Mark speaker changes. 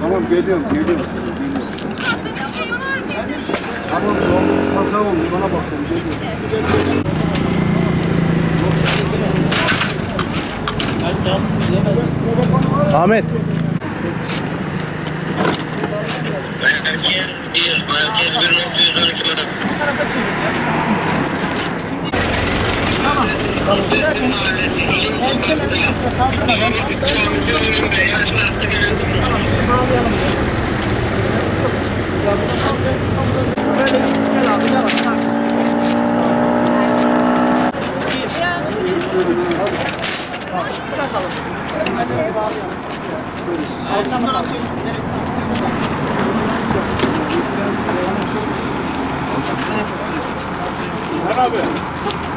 Speaker 1: Tamam geliyorum geliyorum. Tamam tamam hata olmuş ona bakıyorum geliyorum.
Speaker 2: Ahmet.
Speaker 3: Merkez 1, merkez 1,
Speaker 4: Abi.